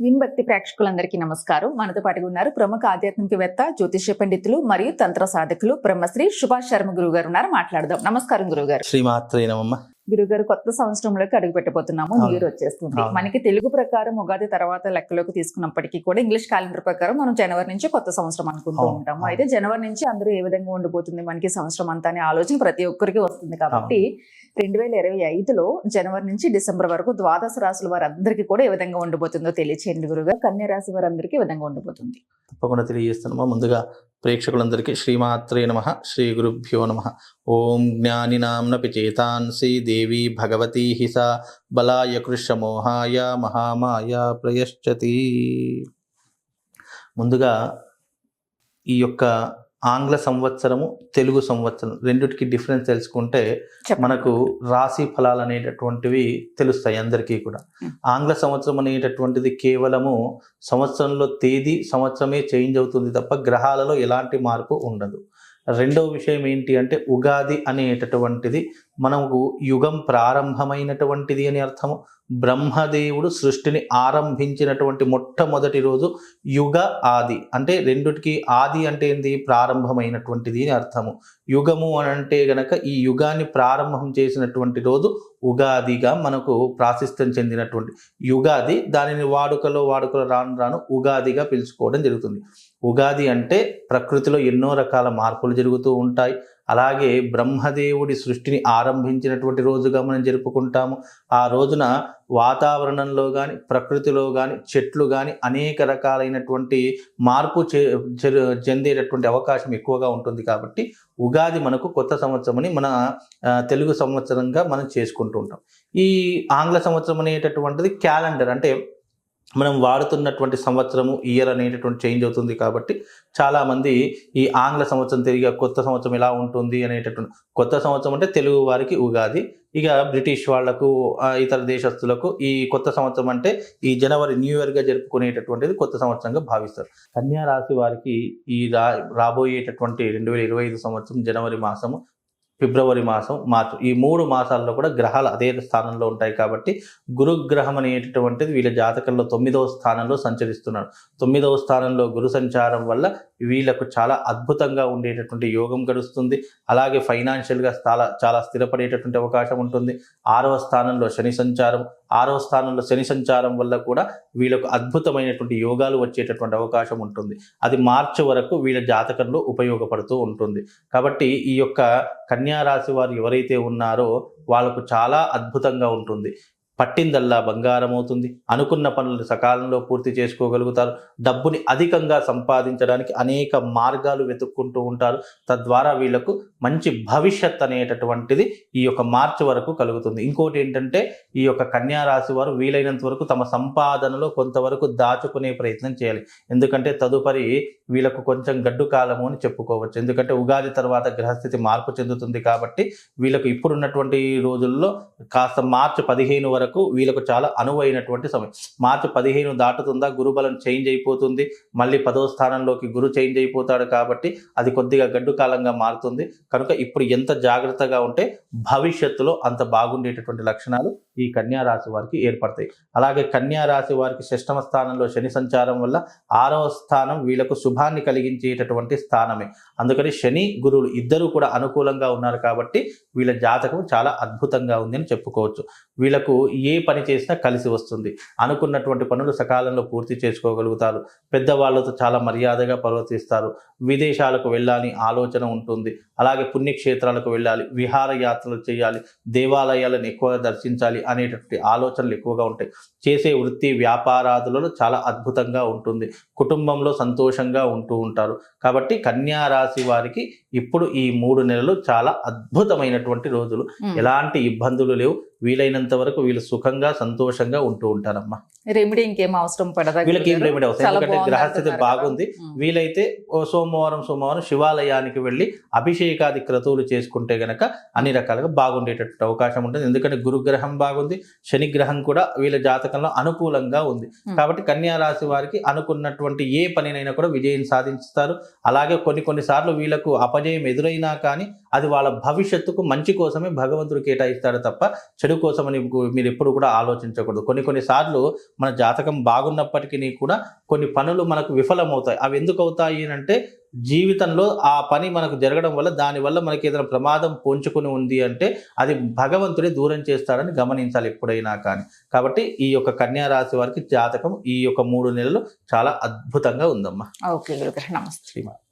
విన్భక్తి ప్రేక్షకులందరికీ నమస్కారం. మనతో పాటుగా ఉన్నారు ప్రముఖ ఆధ్యాత్మికవేత్త జ్యోతిష్య పండితులు మరియు తంత్ర సాధకులు బ్రహ్మశ్రీ సుభాష్ శర్మ గురువు గారు ఉన్నారు. మాట్లాడదాం. నమస్కారం గురువు గారు గురువు గారు కొత్త సంవత్సరంలోకి అడుగు పెట్టబోతున్నాము. న్యూ ఇయర్ వచ్చేస్తుంది. మనకి తెలుగు ప్రకారం ఉగాది తర్వాత లెక్కలోకి తీసుకున్నప్పటికీ కూడా ఇంగ్లీష్ క్యాలెండర్ ప్రకారం మనం జనవరి నుంచి కొత్త సంవత్సరం అనుకుంటూ. ఉంటాము. అయితే జనవరి నుంచి అందరూ ఏ విధంగా ఉండిపోతుంది? మనకి సంవత్సరం అంతా అనే ఆలోచన ప్రతి ఒక్కరికి వస్తుంది కాబట్టి రెండు వేల ఇరవై ఐదులో జనవరి నుంచి డిసెంబర్ వరకు ద్వాదశ రాశుల వారందరికీ కూడా ఏ విధంగా ఉండబోతుందో తెలియచేయండి గురుగా కన్యా రాశి వారందరికీ విధంగా ఉండబోతుంది తప్పకుండా తెలియజేస్తున్నామా. ముందుగా ప్రేక్షకులందరికీ శ్రీమాత్రే నమ. శ్రీ గురుభ్యో నమ. ఓం జ్ఞానినాంనపి చేతాంసి దేవి భగవతీ హిస బలాయ కృషమోహాయ మహామాయ ప్రయశ్చతి. ముందుగా ఈ యొక్క ఆంగ్ల సంవత్సరము తెలుగు సంవత్సరం రెండిటికి డిఫరెన్స్ తెలుసుకుంటే. మనకు రాశి ఫలాలు అనేటటువంటివి తెలుస్తాయి అందరికీ కూడా. ఆంగ్ల సంవత్సరం అనేటటువంటిది కేవలము సంవత్సరంలో తేదీ సంవత్సరమే చేంజ్ అవుతుంది తప్ప గ్రహాలలో ఎలాంటి మార్పు ఉండదు రెండవ విషయం ఏంటి అంటే ఉగాది అనేటటువంటిది మనకు యుగం ప్రారంభమైనటువంటిది అని అర్థము. బ్రహ్మదేవుడు సృష్టిని ఆరంభించినటువంటి మొట్టమొదటి రోజు యుగ ఆది. అంటే రెండిటికి ఆది అంటే ఏంది? ప్రారంభమైనటువంటిది అని అర్థము. యుగము అని అంటే గనక ఈ యుగాన్ని ప్రారంభం చేసినటువంటి రోజు ఉగాదిగా మనకు ప్రాశిస్తం చెందినటువంటి యుగాది. దానిని వాడుకలో వాడుకలో రాను రాను ఉగాదిగా పిలుచుకోవడం జరుగుతుంది. ఉగాది అంటే ప్రకృతిలో ఎన్నో రకాల మార్పులు జరుగుతూ ఉంటాయి. అలాగే బ్రహ్మదేవుడి సృష్టిని ఆరంభించినటువంటి రోజుగా మనం జరుపుకుంటాము. ఆ రోజున వాతావరణంలో కానీ ప్రకృతిలో కానీ చెట్లు కానీ అనేక రకాలైనటువంటి మార్పు చెందేటటువంటి అవకాశం ఎక్కువగా ఉంటుంది కాబట్టి ఉగాది మనకు కొత్త సంవత్సరం అని మన తెలుగు సంవత్సరంగా మనం చేసుకుంటూ ఉంటాం. ఈ ఆంగ్ల సంవత్సరం అనేటటువంటిది క్యాలెండర్ అంటే మనం వాడుతున్నటువంటి సంవత్సరము ఇయర్ అనేటటువంటి చేంజ్ అవుతుంది కాబట్టి చాలామంది ఈ ఆంగ్ల సంవత్సరం తిరిగి కొత్త సంవత్సరం ఎలా ఉంటుంది అనేటటువంటి కొత్త సంవత్సరం అంటే తెలుగు వారికి ఉగాది. ఇక బ్రిటిష్ వాళ్ళకు ఇతర దేశస్తులకు ఈ కొత్త సంవత్సరం అంటే ఈ జనవరి న్యూ ఇయర్గా జరుపుకునేటటువంటిది కొత్త సంవత్సరంగా భావిస్తారు. కన్యా రాశి వారికి ఈ రా రాబోయేటటువంటి రెండు వేల ఇరవై ఐదు సంవత్సరం జనవరి మాసము ఫిబ్రవరి మాసం మార్చి ఈ మూడు మాసాల్లో కూడా గ్రహాలు అదే స్థానంలో ఉంటాయి కాబట్టి గురుగ్రహం అనేటటువంటిది వీళ్ళ జాతకంలో తొమ్మిదవ స్థానంలో సంచరిస్తున్నాడు తొమ్మిదవ స్థానంలో గురు సంచారం వల్ల వీళ్ళకు చాలా అద్భుతంగా ఉండేటటువంటి యోగం గడుస్తుంది. అలాగే ఫైనాన్షియల్గా చాలా చాలా స్థిరపడేటటువంటి అవకాశం ఉంటుంది. ఆరవ స్థానంలో శని సంచారం ఆరవ స్థానంలో శని సంచారం వల్ల కూడా వీళ్ళకు అద్భుతమైనటువంటి యోగాలు వచ్చేటటువంటి అవకాశం ఉంటుంది. అది మార్చి వరకు వీళ్ళ జాతకంలో ఉపయోగపడుతూ ఉంటుంది. కాబట్టి ఈ యొక్క కన్యా రాశి వారు ఎవరైతే ఉన్నారో వాళ్ళకు చాలా అద్భుతంగా ఉంటుంది. పట్టిందల్లా బంగారం అవుతుంది అనుకున్న పనులు సకాలంలో పూర్తి చేసుకోగలుగుతారు. డబ్బుని అధికంగా సంపాదించడానికి అనేక మార్గాలు వెతుక్కుంటూ ఉంటారు. తద్వారా వీళ్ళకు మంచి భవిష్యత్ అనేటటువంటిది ఈ యొక్క మార్చి వరకు కలుగుతుంది. ఇంకోటి ఏంటంటే ఈ యొక్క కన్యా రాశి వారు వీలైనంత వరకు తమ సంపాదనలో కొంతవరకు దాచుకునే ప్రయత్నం చేయాలి. ఎందుకంటే తదుపరి వీళ్ళకు కొంచెం గడ్డు కాలము అని చెప్పుకోవచ్చు. ఎందుకంటే ఉగాది తర్వాత గ్రహస్థితి మార్పు చెందుతుంది కాబట్టి వీళ్ళకు ఇప్పుడున్నటువంటి రోజుల్లో కాస్త మార్చి పదిహేను వరకు వీళ్ళకు చాలా అనువైనటువంటి సమయం. మార్చి పదిహేను దాటుతుందా గురుబలం చేంజ్ అయిపోతుంది. మళ్ళీ పదో స్థానంలోకి గురు చేంజ్ అయిపోతాడు కాబట్టి అది కొద్దిగా గడ్డు కాలంగా మారుతుంది. కనుక ఇప్పుడు ఎంత జాగ్రత్తగా ఉంటే భవిష్యత్తులో అంత బాగుండేటటువంటి లక్షణాలు ఈ కన్యా రాశి వారికి ఏర్పడతాయి. అలాగే కన్యా రాశి వారికి షష్టమ స్థానంలో శని సంచారం వల్ల ఆరవ స్థానం వీళ్ళకు శుభాన్ని కలిగించేటటువంటి స్థానమే. అందుకని శని గురువులు ఇద్దరూ కూడా అనుకూలంగా ఉన్నారు కాబట్టి వీళ్ళ జాతకం చాలా అద్భుతంగా ఉంది అని చెప్పుకోవచ్చు. వీళ్ళకు ఏ పని చేసినా కలిసి వస్తుంది. అనుకున్నటువంటి పనులు సకాలంలో పూర్తి చేసుకోగలుగుతారు. పెద్దవాళ్ళతో చాలా మర్యాదగా ప్రవర్తిస్తారు విదేశాలకు వెళ్ళాలని ఆలోచన ఉంటుంది. అలాగే పుణ్యక్షేత్రాలకు వెళ్ళాలి. విహారయాత్రలు చేయాలి. దేవాలయాలను ఎక్కువగా దర్శించాలి. అనేటటువంటి ఆలోచనలు ఎక్కువగా ఉంటాయి. చేసే వృత్తి వ్యాపారాదులలో చాలా అద్భుతంగా ఉంటుంది. కుటుంబంలో సంతోషంగా ఉంటూ ఉంటారు. కాబట్టి కన్యా రాశి వారికి ఇప్పుడు ఈ మూడు నెలలు చాలా అద్భుతమైనటువంటి రోజులు. ఎలాంటి ఇబ్బందులు లేవు. వీలైనంత వరకు వీళ్ళు సుఖంగా సంతోషంగా ఉంటూ ఉంటారమ్మా రెమెడీ ఇంకేం అవసరం పడదా వీళ్ళకి ఏం? రెమెడీ అవసరం ఎందుకంటే గ్రహస్థితి. బాగుంది. వీలైతే సోమవారం సోమవారం శివాలయానికి వెళ్ళి అభిషేకాది క్రతువులు చేసుకుంటే గనక అన్ని రకాలుగా బాగుండేటటువంటి అవకాశం ఉంటుంది ఎందుకంటే గురుగ్రహం బాగుంది శని గ్రహం కూడా వీళ్ళ జాతకంలో అనుకూలంగా ఉంది. కాబట్టి కన్యా రాశి వారికి అనుకున్నటువంటి ఏ పనినైనా కూడా విజయం సాధిస్తారు అలాగే కొన్ని కొన్ని సార్లు వీళ్ళకు అపజయం ఎదురైనా కానీ అది వాళ్ళ భవిష్యత్తుకు మంచి కోసమే భగవంతుడు కేటాయిస్తాడు తప్ప చెడు కోసమని మీరు ఎప్పుడు కూడా ఆలోచించకూడదు. కొన్ని కొన్ని సార్లు మన జాతకం బాగున్నప్పటికీ కూడా కొన్ని పనులు మనకు విఫలమవుతాయి. అవి ఎందుకు అవుతాయి అంటే జీవితంలో ఆ పని మనకు జరగడం వల్ల దానివల్ల మనకి ఏదైనా ప్రమాదం పొంచుకుని ఉంది అంటే అది భగవంతుడే దూరం చేస్తాడని గమనించాలి ఎప్పుడైనా కానీ. కాబట్టి ఈ యొక్క కన్యా రాశి వారికి జాతకం ఈ యొక్క మూడు నెలలు చాలా అద్భుతంగా ఉందమ్మా. ఓకే గురుగారు నమస్తే.